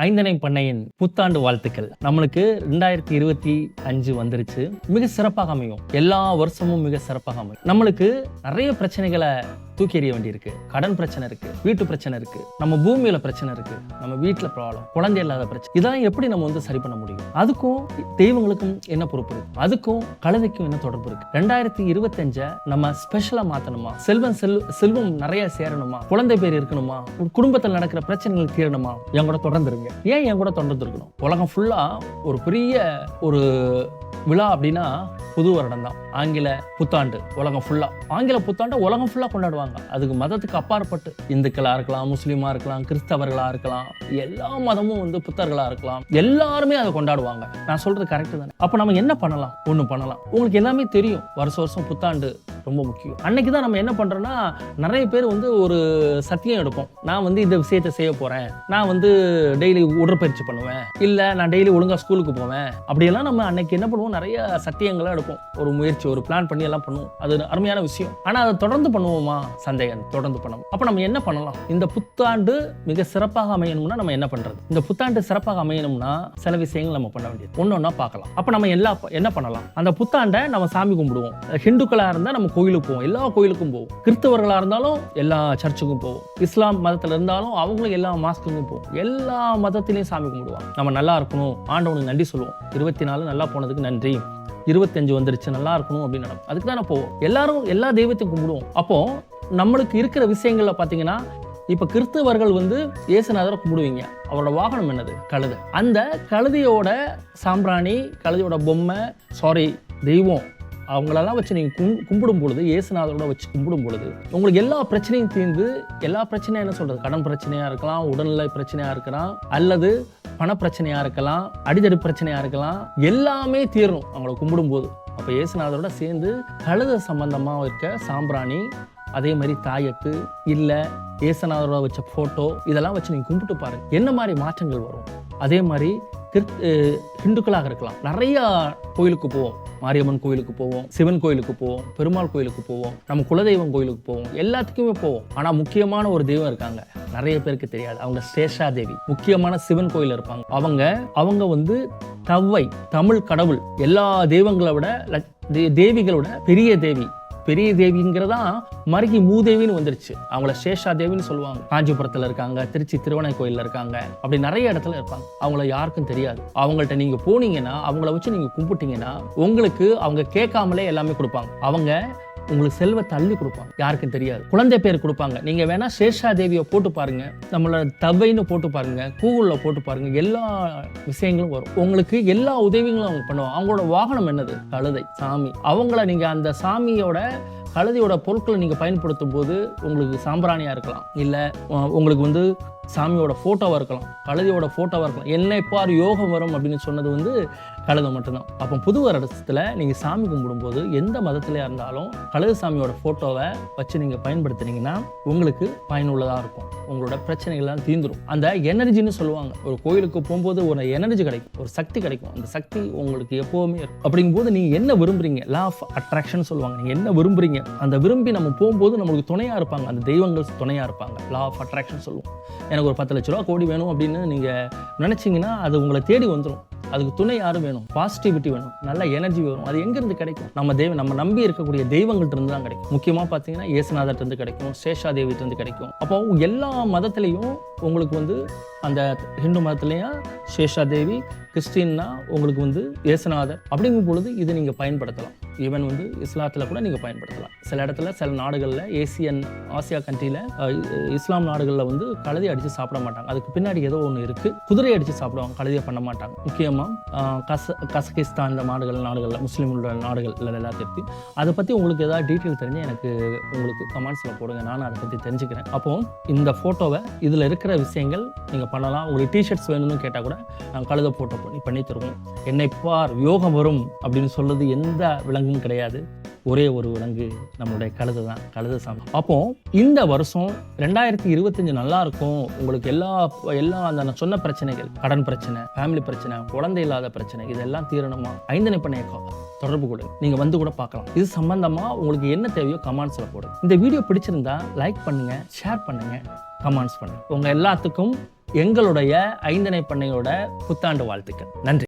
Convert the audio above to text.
ஐந்தனை பண்ணையின் புத்தாண்டு வாழ்த்துக்கள். நம்மளுக்கு ரெண்டாயிரத்தி இருபத்தி அஞ்சு வந்துருச்சு. மிக சிறப்பாக அமையும். எல்லா வருஷமும் மிக சிறப்பாக அமையும். நம்மளுக்கு நிறைய பிரச்சனைகளை தூக்கி எறிய வேண்டியிருக்கு கடன் பிரச்சனை இருக்கு வீட்டு பிரச்சனை இருக்கு நம்ம பூமியில பிரச்சனை இருக்கு நம்ம வீட்டுல ப்ராப்ளம் குழந்தை இல்லாத பிரச்சனை. இதெல்லாம் எப்படி நம்ம வந்து சரி பண்ண முடியும்? அதுக்கும் தெய்வங்களுக்கும் என்ன பொறுப்பு இருக்கு? அதுக்கும் கழுதைக்கும் என்ன தொடர்பு இருக்கு? ரெண்டாயிரத்தி இருபத்தஞ்ச நம்ம ஸ்பெஷலா மாத்தணுமா? செல்வம் செல் செல்வம் நிறைய சேரணுமா? குழந்தை பேர் இருக்கணுமா? குடும்பத்தில் நடக்கிற பிரச்சனைகள் தீரணுமா? என் கூட தொடர்ந்துருங்க. ஏன் என் கூட தொடர்ந்து இருக்கணும் உலகம் ஃபுல்லா ஒரு பெரிய ஒரு விழா அப்படின்னா புது வருடம் தான். ஆங்கில புத்தாண்டு உலகம் ஃபுல்லா ஆங்கில புத்தாண்டு உலகம் ஃபுல்லா கொண்டாடுவாங்க. அதுக்கு மதத்துக்கு அப்பாற்பட்டு இந்துக்களா இருக்கலாம் முஸ்லீமா இருக்கலாம் கிறிஸ்தவர்களா இருக்கலாம் எல்லா மதமும் வந்து புத்தர்களா இருக்கலாம். எல்லாருமே அதை கொண்டாடுவாங்க. நான் சொல்றது கரெக்ட் தானே? அப்ப நம்ம என்ன பண்ணலாம்? ஒண்ணு பண்ணலாம். உங்களுக்கு எல்லாமே தெரியும். வருஷம் வருஷம் புத்தாண்டு ரொம்ப முக்கியம். அன்னைக்கு தான் நம்ம என்ன பண்ணுறோன்னா நிறைய பேர் வந்து ஒரு சத்தியம் எடுப்போம். நான் வந்து இந்த விஷயத்தை செய்ய போகிறேன் நான் வந்து டெய்லி உடற்பயிற்சி பண்ணுவேன். இல்லை நான் டெய்லி ஒழுங்காக ஸ்கூலுக்கு போவேன். அப்படியெல்லாம் நம்ம அன்னைக்கு என்ன பண்ணுவோம்? நிறைய சத்தியங்களாக எடுப்போம். ஒரு முயற்சி ஒரு பிளான் பண்ணி எல்லாம் பண்ணுவோம். அது அருமையான விஷயம். ஆனால் அதை தொடர்ந்து பண்ணுவோமா? சந்தேகம். தொடர்ந்து பண்ணுவோம். அப்போ நம்ம என்ன பண்ணலாம்? இந்த புத்தாண்டு மிக சிறப்பாக அமையணும்னா நம்ம என்ன பண்ணுறது இந்த புத்தாண்டு சிறப்பாக அமையணும்னா சில விஷயங்கள் நம்ம பண்ண வேண்டியது. ஒன்று ஒன்றா பார்க்கலாம். அப்போ நம்ம எல்லா என்ன பண்ணலாம்? அந்த புத்தாண்டை நம்ம சாமி கும்பிடுவோம். ஹிந்துக்களாக இருந்தால் நம்ம கோயிலுக்கு போவோம். எல்லா கோயிலுக்கும் போவோம். கிறிஸ்தவர்களாக இருந்தாலும் எல்லா சர்ச்சுக்கும் போவோம். இஸ்லாம் மதத்தில் இருந்தாலும் அவங்களும் எல்லா மாஸ்க்குக்கும் போவோம். எல்லா மதத்திலையும் சாமி கும்பிடுவாங்க. நம்ம நல்லா இருக்கணும். ஆண்டவனுக்கு நன்றி சொல்லுவோம். இருபத்தி நாலு நல்லா போனதுக்கு நன்றி. இருபத்தஞ்சு வந்துருச்சு. நல்லா இருக்கணும் அப்படின்னு நடக்கும் அதுக்கு தானே போவோம். எல்லாரும் எல்லா தெய்வத்தையும் கும்பிடுவோம். அப்போ நம்மளுக்கு இருக்கிற விஷயங்களில் பார்த்தீங்கன்னா இப்போ கிறிஸ்தவர்கள் வந்து இயேசுநாதரை கும்பிடுவீங்க. அவரோட வாகனம் என்னது? கழுதை. அந்த கழுதையோட சாம்பிராணி கழுதையோட பொம்மை சாரி தெய்வம். அவங்களெல்லாம் வச்சு நீங்கள் கும் கும்பிடும் பொழுது இயேசுநாதரோட வச்சு கும்பிடும் பொழுது உங்களுக்கு எல்லா பிரச்சனையும் தீர்ந்து எல்லா பிரச்சனையும் என்ன சொல்கிறது கடன் பிரச்சனையாக இருக்கலாம் உடல்நிலை பிரச்சனையாக இருக்கலாம் அல்லது பண பிரச்சனையாக இருக்கலாம் அடிதடி பிரச்சனையாக இருக்கலாம் எல்லாமே தீரணும் அவங்கள கும்பிடும்போது அப்போ இயேசுநாதரோட சேர்ந்து கழுத சம்பந்தமாக இருக்க சாம்பிராணி அதே மாதிரி தாயத்து இல்லை இயேசுநாதரோட வச்ச ஃபோட்டோ இதெல்லாம் வச்சு நீங்கள் கும்பிட்டு பாருங்க. என்ன மாதிரி மாற்றங்கள் வரும்? அதே மாதிரி கிறித் ஹிந்துக்களாக இருக்கலாம். நிறைய கோயிலுக்கு போவோம். மாரியம்மன் கோயிலுக்கு போவோம் சிவன் கோயிலுக்கு போவோம் பெருமாள் கோயிலுக்கு போவோம் நம்ம குலதெய்வம் கோயிலுக்கு போவோம். எல்லாத்துக்குமே போவோம். ஆனால் முக்கியமான ஒரு தெய்வம் இருக்காங்க. நிறைய பேருக்கு தெரியாது. அவங்க சேஷா தேவி முக்கியமான சிவன் கோயில் இருப்பாங்க. அவங்க அவங்க வந்து தவ்வை தமிழ் கடவுள் எல்லா தெய்வங்களை விட தேவிகளோட பெரிய தேவி. பெரிய தேவிங்கிறதா மறுக்கி மூதேவின்னு வந்துருச்சு. அவங்கள சேஷா தேவின்னு சொல்லுவாங்க. காஞ்சிபுரத்துல இருக்காங்க திருச்சி திருவண்ணை கோயிலில் இருக்காங்க. அப்படி நிறைய இடத்துல இருப்பாங்க. அவங்கள யாருக்கும் தெரியாது. அவங்கள்ட்ட நீங்க போனீங்கன்னா அவங்கள வச்சு நீங்க கும்பிட்டீங்கன்னா உங்களுக்கு அவங்க கேட்காமலே எல்லாமே கொடுப்பாங்க. அவங்க உங்களுக்கு செல்வத்தை அள்ளி கொடுப்பாங்க. யாருக்கும் தெரியாது. குழந்தை பேர் கொடுப்பாங்க. நீங்க வேணா சேஷா தேவியை போட்டு பாருங்க. நம்மளோட தவைன்னு போட்டு பாருங்க. கூகுளில் போட்டு பாருங்க. எல்லா விஷயங்களும் வரும். உங்களுக்கு எல்லா உதவிகளும் அவங்க பண்ணுவாங்க. அவங்களோட வாகனம் என்னது? கழுதை சாமி. அவங்கள நீங்க அந்த சாமியோட கழுதையோட பொருட்களை நீங்கள் பயன்படுத்தும் போது உங்களுக்கு சாம்பிராணியாக இருக்கலாம். இல்லை உங்களுக்கு வந்து சாமியோட ஃபோட்டோவாக இருக்கலாம். கழுதையோட ஃபோட்டோவாக இருக்கலாம். என்ன இப்போ யோகம் வரும் அப்படின்னு சொன்னது வந்து கழுதை மட்டும்தான். அப்போ புது வருடத்தில் நீங்கள் சாமி கும்பிடும்போது எந்த மதத்திலையாக இருந்தாலும் கழுத சாமியோட ஃபோட்டோவை வச்சு நீங்கள் பயன்படுத்துனீங்கன்னா உங்களுக்கு பயனுள்ளதாக இருக்கும். உங்களோட பிரச்சனைகள்லாம் தீந்துடும் அந்த எனர்ஜின்னு சொல்லுவாங்க. ஒரு கோயிலுக்கு போகும்போது ஒரு எனர்ஜி கிடைக்கும். ஒரு சக்தி கிடைக்கும். அந்த சக்தி உங்களுக்கு எப்போவுமே இருக்கும். அப்படிங்கும்போது நீங்கள் என்ன விரும்புறீங்க? லா ஆஃப் அட்ராக்ஷன் சொல்லுவாங்க. நீங்கள் என்ன விரும்புறீங்க? அந்த விரும்பி நம்ம போகும்போது நம்மளுக்கு துணையாக இருப்பாங்க. அந்த தெய்வங்கள் துணையாக இருப்பாங்க. லா ஆஃப் அட்ராக்ஷன் சொல்லுவோம். எனக்கு ஒரு பத்து லட்ச ரூபா கோடி வேணும் அப்படின்னு நீங்கள் நினச்சிங்கன்னா அது உங்களை தேடி வந்துடும் அதுக்கு துணை யாரும் வேணும்? பாசிட்டிவிட்டி வேணும். நல்ல எனர்ஜி வரும். அது எங்கேருந்து கிடைக்கும்? நம்ம தெய்வம் நம்ம நம்பி இருக்கக்கூடிய தெய்வங்கள்ட்ட இருந்து தான் கிடைக்கும். முக்கியமாக பார்த்தீங்கன்னா இயேசுநாதர்ட்ட இருந்து கிடைக்கும். சேஷா இருந்து கிடைக்கும். அப்போ எல்லா மதத்துலேயும் உங்களுக்கு வந்து அந்த ஹிந்து மதத்துலேயும் சேஷாதேவி கிறிஸ்டின்னா உங்களுக்கு வந்து இயேசுநாதர் அப்படிங்கும் பொழுது இதை நீங்கள் பயன்படுத்தலாம். ஈவன் வந்து இஸ்லாத்தில் கூட நீங்கள் பயன்படுத்தலாம். சில இடத்துல சில நாடுகளில் ஏசியன் ஆசியா கண்ட்ரியில் இஸ்லாம் நாடுகளில் வந்து கழுதை அடித்து சாப்பிட மாட்டாங்க. அதுக்கு பின்னாடி ஏதோ ஒன்று இருக்குது குதிரை அடித்து சாப்பிடுவாங்க. கழுதையை பண்ண மாட்டாங்க. முக்கியமாக கச கசகிஸ்தான் இந்த நாடுகள் நாடுகளில் முஸ்லீம் நாடுகள் எல்லாத்தையும் அதை பற்றி உங்களுக்கு ஏதாவது டீட்டெயில் தெரிஞ்சு எனக்கு உங்களுக்கு கமெண்ட்ஸில் போடுங்க. நான் அதை பற்றி தெரிஞ்சுக்கிறேன். அப்போ இந்த ஃபோட்டோவை இதில் இருக்கிற விஷயங்கள் நீங்கள் பண்ணலாம். உங்களுக்கு டிஷர்ட்ஸ் வேணும்னு கேட்டால் கூட நாங்கள் கழுத ஃபோட்டோ பண்ணி பண்ணி தருவோம். என்னை பார் யோகம் வரும் அப்படின்னு சொல்றது எந்த விலங்கும் கிடையாது. ஒரே ஒரு விலங்கு நம்மளுடைய கழுதை தான் கழுதை சாமி அப்போ இந்த வருஷம் ரெண்டாயிரத்தி இருபத்தஞ்சு நல்லா இருக்கும். உங்களுக்கு எல்லா எல்லா அந்த நான் சொன்ன பிரச்சனைகள் கடன் பிரச்சனை ஃபேமிலி பிரச்சனை குழந்தை இல்லாத பிரச்சனை இதெல்லாம் தீரணுமா? ஐந்தனை பண்ணைய தொடர்பு கொடு. நீங்க வந்து கூட பார்க்கலாம். இது சம்பந்தமா உங்களுக்கு என்ன தேவையோ கமெண்ட்ஸ்ல போடுங்க இந்த வீடியோ பிடிச்சிருந்தா லைக் பண்ணுங்க ஷேர் பண்ணுங்க கமெண்ட்ஸ் பண்ணுங்க. உங்க எல்லாத்துக்கும் எங்களுடைய ஐந்தனை பண்ணையோட புத்தாண்டு வாழ்த்துக்கள். நன்றி.